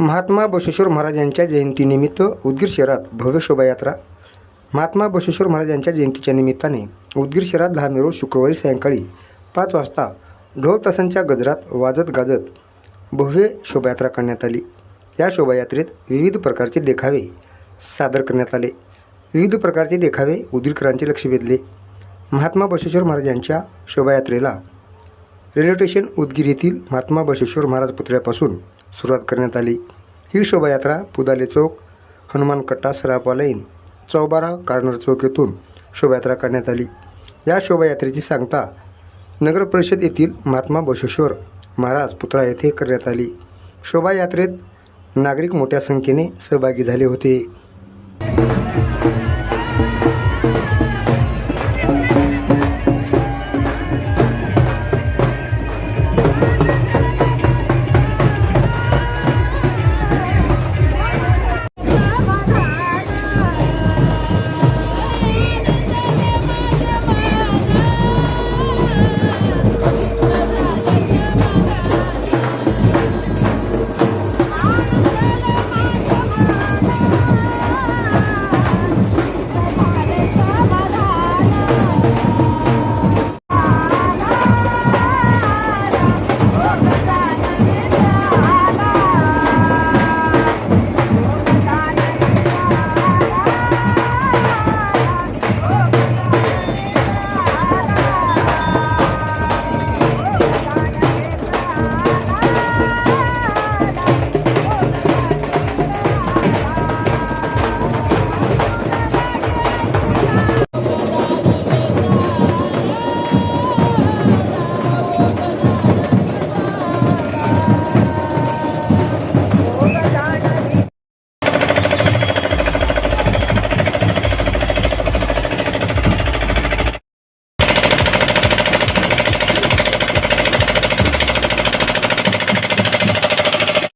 महात्मा बसवेश्वर महाराज यांच्या जयंतीनिमित्त उदगीर शहरात भव्य शोभायात्रा. महात्मा बसवेश्वर महाराज यांच्या जयंतीच्या निमित्ताने उदगीर शहरात दहा मे रोज शुक्रवारी सायंकाळी पाच वाजता ढोल तासांच्या गजरात वाजत गाजत भव्य शोभायात्रा काढण्यात आली. या शोभायात्रेत विविध प्रकारचे देखावे सादर करण्यात आले. विविध प्रकारचे देखावे उदगीरकरांचे लक्ष वेधले. महात्मा बसवेश्वर महाराज यांच्या शोभायात्रेला रेल्वे स्टेशन उदगीर येथील महात्मा बसेश्वर महाराज पुतळ्यापासून सुरुवात करण्यात आली. ही शोभायात्रा पुदाले चौक हनुमान कट्टा सराफा लाईन चौबारा कार्नर चौक येथून शोभायात्रा काढण्यात आली. या शोभायात्रेची सांगता नगर परिषद येथील महात्मा बसेश्वर महाराज पुतळा येथे करण्यात आली. शोभायात्रेत नागरिक मोठ्या संख्येने सहभागी झाले होते.